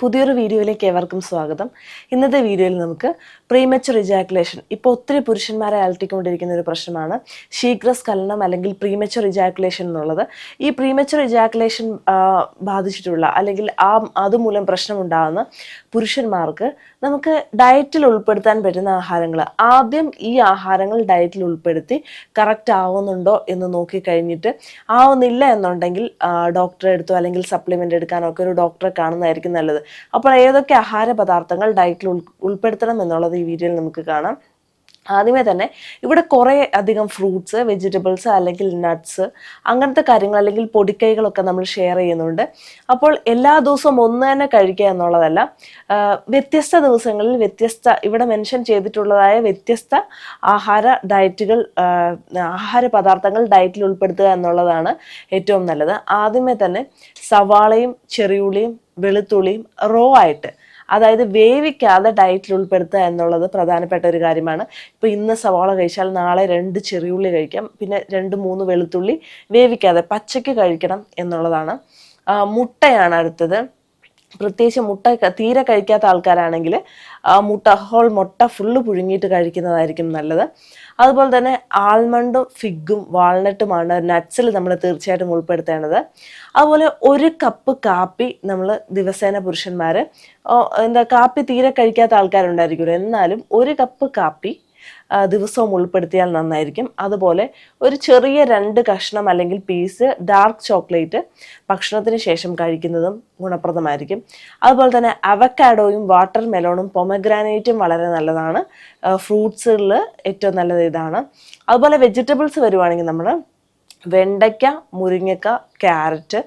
പുതിയൊരു വീഡിയോയിലേക്ക് ഏവർക്കും സ്വാഗതം. ഇന്നത്തെ വീഡിയോയിൽ നമുക്ക് പ്രീമച്ചുർ ഇജാക്കുലേഷൻ ഇപ്പോൾ ഒത്തിരി പുരുഷന്മാരെ അലട്ടിക്കൊണ്ടിരിക്കുന്ന ഒരു പ്രശ്നമാണ്. ശീഘ്രസ്ഖലനം അല്ലെങ്കിൽ പ്രീമച്ചുർ ഇജാക്കുലേഷൻ എന്നുള്ളത്. ഈ പ്രീമച്ചുർ ഇജാക്കുലേഷൻ ബാധിച്ചിട്ടുള്ള അല്ലെങ്കിൽ ആ അതുമൂലം പ്രശ്നമുണ്ടാകുന്ന പുരുഷന്മാർക്ക് നമുക്ക് ഡയറ്റിൽ ഉൾപ്പെടുത്താൻ പറ്റുന്ന ആഹാരങ്ങൾ ആദ്യം ഈ ആഹാരങ്ങൾ ഡയറ്റിൽ ഉൾപ്പെടുത്തി കറക്റ്റ് ആവുന്നുണ്ടോ എന്ന് നോക്കി കഴിഞ്ഞിട്ട് ആവുന്നില്ല എന്നുണ്ടെങ്കിൽ ഡോക്ടറെ എടുത്തോ അല്ലെങ്കിൽ സപ്ലിമെന്റ് എടുക്കാനോ ഒക്കെ ഒരു ഡോക്ടറെ കാണുന്നതായിരിക്കും നല്ലത്. അപ്പോൾ ഏതൊക്കെ ആഹാര പദാർത്ഥങ്ങൾ ഡയറ്റിൽ ഉൾ ഉൾപ്പെടുത്തണം എന്നുള്ളത് ഈ വീഡിയോയിൽ നമുക്ക് കാണാം. ആദ്യമേ തന്നെ ഇവിടെ കുറേ അധികം ഫ്രൂട്ട്സ് വെജിറ്റബിൾസ് അല്ലെങ്കിൽ നട്ട്സ് അങ്ങനത്തെ കാര്യങ്ങൾ അല്ലെങ്കിൽ പൊടിക്കൈകളൊക്കെ നമ്മൾ ഷെയർ ചെയ്യുന്നുണ്ട്. അപ്പോൾ എല്ലാ ദിവസവും ഒന്ന് തന്നെ കഴിക്കുക എന്നുള്ളതല്ല വ്യത്യസ്ത ദിവസങ്ങളിൽ വ്യത്യസ്ത ഇവിടെ മെൻഷൻ ചെയ്തിട്ടുള്ളതായ വ്യത്യസ്ത ആഹാര ഡയറ്റുകൾ ആഹാര പദാർത്ഥങ്ങൾ ഡയറ്റിൽ ഉൾപ്പെടുത്തുക എന്നുള്ളതാണ് ഏറ്റവും നല്ലത്. ആദ്യമേ തന്നെ സവാളയും ചെറിയുള്ളിയും വെളുത്തുള്ളിയും റോ ആയിട്ട് അതായത് വേവിക്കാതെ ഡയറ്റിൽ ഉൾപ്പെടുത്തുക എന്നുള്ളത് പ്രധാനപ്പെട്ട ഒരു കാര്യമാണ്. ഇപ്പോൾ ഇന്ന് സവാള കഴിച്ചാൽ നാളെ രണ്ട് ചെറിയുള്ളി കഴിക്കാം. പിന്നെ രണ്ട് മൂന്ന് വെളുത്തുള്ളി വേവിക്കാതെ പച്ചയ്ക്ക് കഴിക്കണം എന്നുള്ളതാണ്. മുട്ടയാണ് അടുത്തത്. പ്രത്യേകിച്ച് മുട്ട തീരെ കഴിക്കാത്ത ആൾക്കാരാണെങ്കിൽ ആ മുട്ട ഹോൾ മുട്ട ഫുള്ള് പുഴുങ്ങിയിട്ട് കഴിക്കുന്നതായിരിക്കും നല്ലത്. അതുപോലെ തന്നെ ആൽമണ്ടും ഫിഗും വാൾനട്ടുമാണ് നട്ട്സിൽ നമ്മൾ തീർച്ചയായിട്ടും ഉൾപ്പെടുത്തേണ്ടത്. അതുപോലെ ഒരു കപ്പ് കാപ്പി നമ്മൾ ദിവസേന പുരുഷന്മാർ എന്താ കാപ്പി തീരെ കഴിക്കാത്ത ആൾക്കാരുണ്ടായിരിക്കുമല്ലോ. എന്നാലും ഒരു കപ്പ് കാപ്പി ദിവസവും ഉൾപ്പെടുത്തിയാൽ നന്നായിരിക്കും. അതുപോലെ ഒരു ചെറിയ രണ്ട് കഷ്ണം അല്ലെങ്കിൽ പീസ് ഡാർക്ക് ചോക്ലേറ്റ് ഭക്ഷണത്തിന് ശേഷം കഴിക്കുന്നതും ഗുണപ്രദമായിരിക്കും. അതുപോലെ തന്നെ അവക്കാഡോയും വാട്ടർ മെലോണും പൊമഗ്രാനൈറ്റും വളരെ നല്ലതാണ്. ഫ്രൂട്ട്സുകളിൽ ഏറ്റവും നല്ലത് ഇതാണ്. അതുപോലെ വെജിറ്റബിൾസ് വരുവാണെങ്കിൽ നമ്മൾ വെണ്ടയ്ക്ക മുരിങ്ങക്ക ക്യാരറ്റ്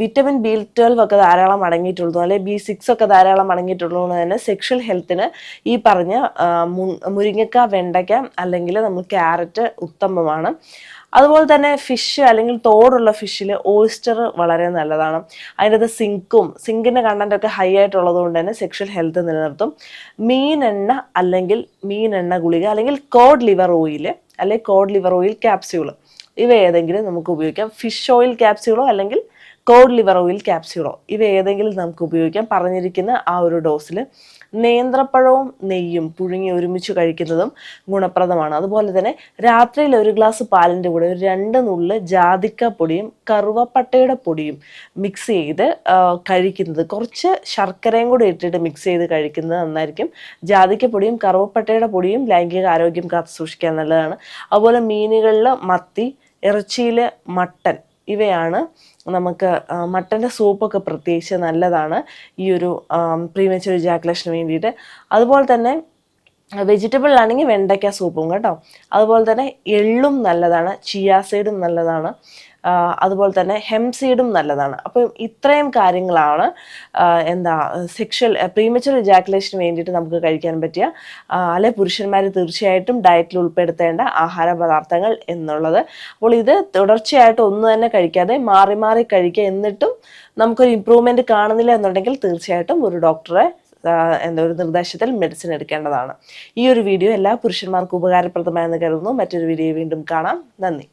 വിറ്റമിൻ ബി ട്വൽവ് ഒക്കെ ധാരാളം അടങ്ങിയിട്ടുള്ളതും അല്ലെങ്കിൽ ബി സിക്സ് ഒക്കെ ധാരാളം അടങ്ങിയിട്ടുള്ളതുകൊണ്ട് തന്നെ സെക്ഷൽ ഹെൽത്തിന് ഈ പറഞ്ഞ മുരിങ്ങക്ക വെണ്ടയ്ക്ക അല്ലെങ്കിൽ നമ്മൾ ക്യാരറ്റ് ഉത്തമമാണ്. അതുപോലെ തന്നെ ഫിഷ് അല്ലെങ്കിൽ തോടുള്ള ഫിഷിൽ ഓയിസ്റ്റർ വളരെ നല്ലതാണ്. അതിന്റെ സിങ്കും സിങ്കിന്റെ കണ്ടന്റ് ഒക്കെ ഹൈ ആയിട്ടുള്ളത് കൊണ്ട് തന്നെ സെക്ഷൽ ഹെൽത്ത് നിലനിർത്തും. എണ്ണ അല്ലെങ്കിൽ മീൻ എണ്ണ ഗുളിക അല്ലെങ്കിൽ കോഡ് ലിവർ ഓയിൽ അല്ലെങ്കിൽ കോഡ് ലിവർ ഓയിൽ ക്യാപ്സ്യൂൾ ഇവ ഏതെങ്കിലും നമുക്ക് ഉപയോഗിക്കാം. ഫിഷ് ഓയിൽ ക്യാപ്സ്യൂളോ അല്ലെങ്കിൽ കോഡ് ലിവർ ഓയിൽ ക്യാപ്സ്യൂളോ ഇവ ഏതെങ്കിലും നമുക്ക് ഉപയോഗിക്കാം. പറഞ്ഞിരിക്കുന്ന ആ ഒരു ഡോസിൽ നേന്ത്രപ്പഴവും നെയ്യും പുഴുങ്ങി ഒരുമിച്ച് കഴിക്കുന്നതും ഗുണപ്രദമാണ്. അതുപോലെ തന്നെ രാത്രിയിൽ ഒരു ഗ്ലാസ് പാലിന്റെ കൂടെ ഒരു രണ്ട് നുള്ളിൽ ജാതിക്ക പൊടിയും കറുവപ്പട്ടയുടെ പൊടിയും മിക്സ് ചെയ്ത് കഴിക്കുന്നത്. കുറച്ച് ശർക്കരയും കൂടി ഇട്ടിട്ട് മിക്സ് ചെയ്ത് കഴിക്കുന്നത് നന്നായിരിക്കും. ജാതിക്ക പൊടിയും കറുവപ്പട്ടയുടെ പൊടിയും ലൈംഗിക ആരോഗ്യം കാത്തു സൂക്ഷിക്കാൻ നല്ലതാണ്. അതുപോലെ മീനുകളിൽ മത്തി ഇറച്ചിയിൽ മട്ടൻ ഇവയാണ്. നമുക്ക് മട്ടന്റെ സൂപ്പൊക്കെ പ്രത്യേകിച്ച് നല്ലതാണ്. ഈ ഒരു പ്രീമച്ചുർ ജാക്കുലേഷന് വേണ്ടിയിട്ട്. അതുപോലെ തന്നെ വെജിറ്റബിൾ ആണെങ്കിൽ വെണ്ടയ്ക്ക സൂപ്പും കേട്ടോ. അതുപോലെ തന്നെ എള്ളും നല്ലതാണ് ചിയാ സീഡും നല്ലതാണ് അതുപോലെ തന്നെ ഹെം സീഡും നല്ലതാണ്. അപ്പം ഇത്രയും കാര്യങ്ങളാണ് എന്താ സെക്ഷൽ പ്രീമച്ചുർ ജാക്കുലേഷന് വേണ്ടിയിട്ട് നമുക്ക് കഴിക്കാൻ പറ്റിയ അല്ലെ പുരുഷന്മാർ തീർച്ചയായിട്ടും ഡയറ്റിൽ ഉൾപ്പെടുത്തേണ്ട ആഹാര പദാർത്ഥങ്ങൾ എന്നുള്ളത്. അപ്പോൾ ഇത് തുടർച്ചയായിട്ട് ഒന്നു തന്നെ കഴിക്കാതെ മാറി മാറി കഴിക്കുക എന്നിട്ടും നമുക്കൊരു ഇമ്പ്രൂവ്മെന്റ് കാണുന്നില്ല എന്നുണ്ടെങ്കിൽ തീർച്ചയായിട്ടും ഒരു ഡോക്ടറെ എന്താ ഒരു നിർദ്ദേശത്തിൽ മെഡിസിൻ എടുക്കേണ്ടതാണ്. ഈ ഒരു വീഡിയോ എല്ലാ പുരുഷന്മാർക്കും ഉപകാരപ്രദമായെന്ന് കരുതുന്നു. മറ്റൊരു വീഡിയോ വീണ്ടും കാണാം. നന്ദി.